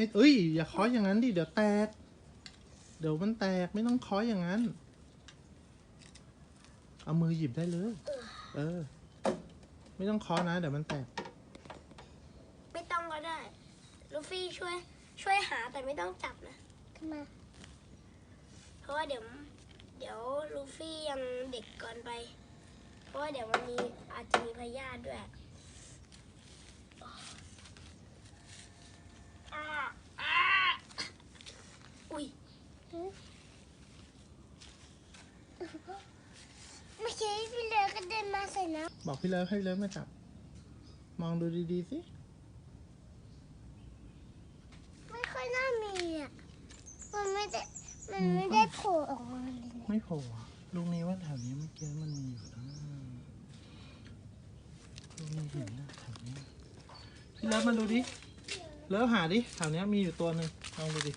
ไม่เอ้ย อย่าเคาะอย่างนั้นดิ เดี๋ยวแตก เดี๋ยวมันแตกไม่ต้องเคาะอย่างนั้น เอามือหยิบได้เลย เออ ไม่ต้องเคาะนะ เดี๋ยวมันแตก ไม่ต้องก็ได้ ลูฟี่ช่วย ช่วยหาแต่ไม่ต้องจับนะทำไมเพราะว่าเดี๋ยว เดี๋ยวลูฟี่ยังเด็กเกินไป เพราะว่าเดี๋ยวมันมีอาจจะมีพยาธิด้วยอ่าอ่าอุ้ย ไม่ใช่พี่เหลือก็เดินมาใส่น้บอกพี่เลิฟให้พี่เลิฟมาจับ มองดูดีๆสิำไม่ค่อยน่ามีอะ มันไม่ได้ มันไม่ได้โผล่ออกมาเลยนะไม่โผล่อะลุงนี้ว่าแถวนี้เมื่อกี้มันมีอยู่นะลุงนี้เห็นนะแถวนี้พี่เลิฟมาดูดิ เลิฟหาดิ แถวนี้มีอยู่ตัวหนึ่งลองดูดิ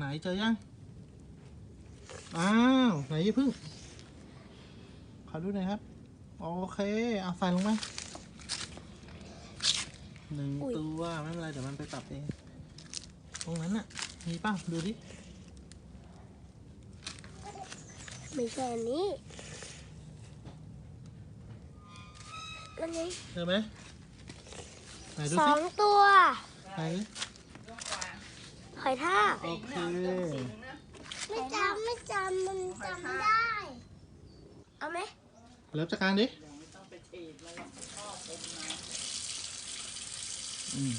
ไหนเจอยัง อ้าว ไหนยี่าพึ่ง ขอดูหน่อยครับ โอเค เอาใส่ลงมาหนึ่งตัวไม่เป็นไรเดี๋ยวมันไปปรับเอง ตรงนั้นน่ะ มีเป้าดูดิ ไม่ใช่อันนี้อันนี้เจอไหมไหนดูสอสิงตัว ไหนห อยทากโอเคไม่จำไม่จำมันจำไม่ได้ เอาไหมเริ่มจากการดิอืม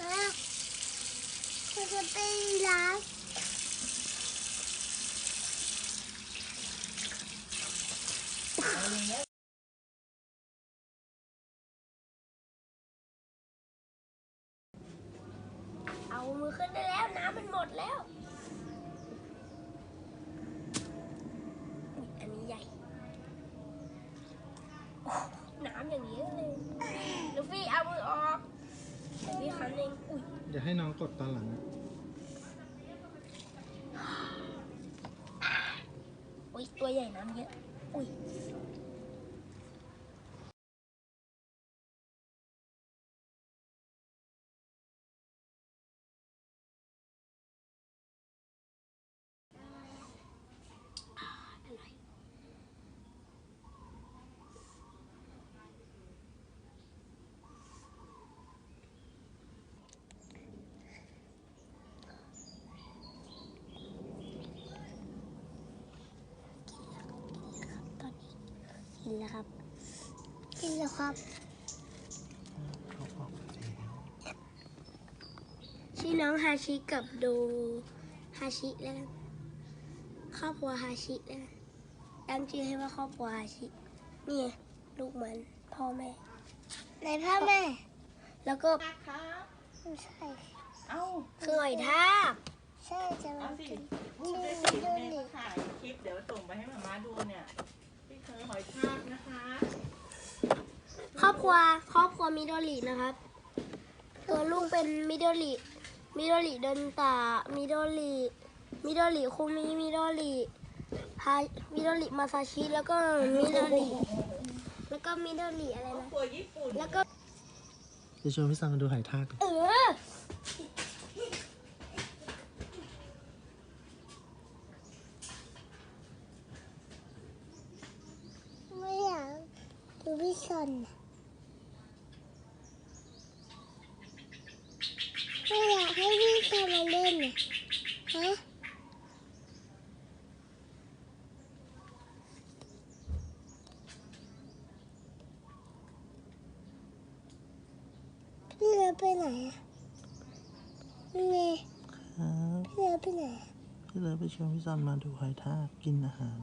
นะมันจะเป็นร้าน หมดแล้วอุ๊ยอันนี้ใหญ่โอ้น้ำอย่างนี้เลยลูฟี่เอามือออกเดี๋ยวพี่คันเองอุ้ยเดี๋ยวให้น้องกดตอนหลังนะอุ้ยตัวใหญ่น้ำเยอะอุ้ย กินแล้วครับ กินแล้วครับเขาออกไปแล้วชื่อน้องฮาชิกับโดฮาชิแล้วกันครอบครัวฮาชิแล้วกันตั้งชื่อให้ว่าครอบครัวฮาชินี่ไงลูกเหมือนพ่อแม่ไหนพ่อแม่ แล้วก็ไม่ใช่เอ้าคือหอยทากใช่จะเอามาสิกินพูดด้วยสิแม่ก็ถ่ายคลิปเดี๋ยวส่งไปให้มาม่าดูเนี่ยพี่เคย หอยทากนะคะครอบครัวครอบครัวมิโดรินะครับ ตัวลูกเป็นมิโดริมิโดริเดินตามิโดริมิโดริคุมิมิโดริฮามิโดริมาซาชิแล้วก็มิโดริแล้วก็มิโดริอะไรนะตัวญี่ปุ่น แล้วก็จะชวนพี่ซังมาดูหายทากดิเออ ไม่อยากดูพี่ช นน่ะไม่อยากให้พี่ชนมาเล่นน่ะฮะพี่เลือไปไหนอะพี่เมย์ครับพี่เลือไปไหนอะพี่เลิฟไปชวนพี่ซันมาดูหายทากกินอาหาร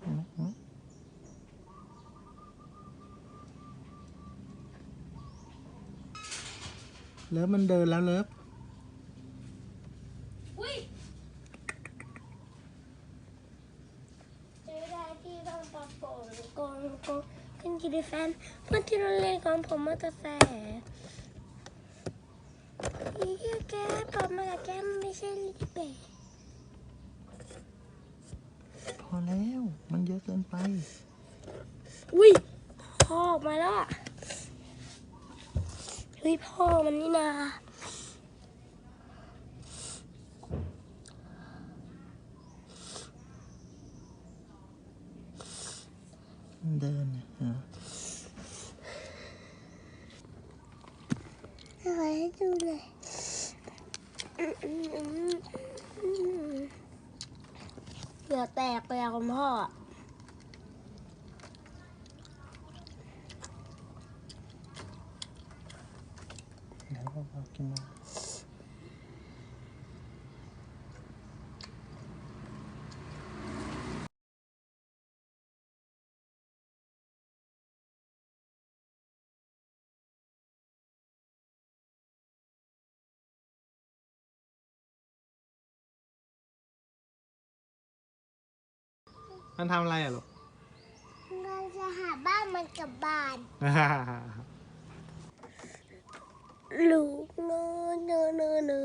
เห็นไหมเห็นไหม เลิฟมันเดินแล้วเลิฟอุ้ยเจอได้ที่ต้องปะโป่งกองกองขึ้นกีดีแฟนเพื่อนที่โรงเรียนของผมมาแต่แฝอีเหี้ยแกผมมากับแกไม่ใช่ลิเบะพอแล้ว มันเยอะเกินไป อุ้ยพ่อออกมาแล้วอะเฮ้ยพ่อมันนี่นาเดินเนี่ยเอออให้ดูเลยเหงื่อแตกไปอะคุณพ่อ เดี๋ยวเราเอากินมามันทำอะไรอะลูก เราจะหาบ้านมันกลับบ้าน ลูกเนอะเนอะเนอ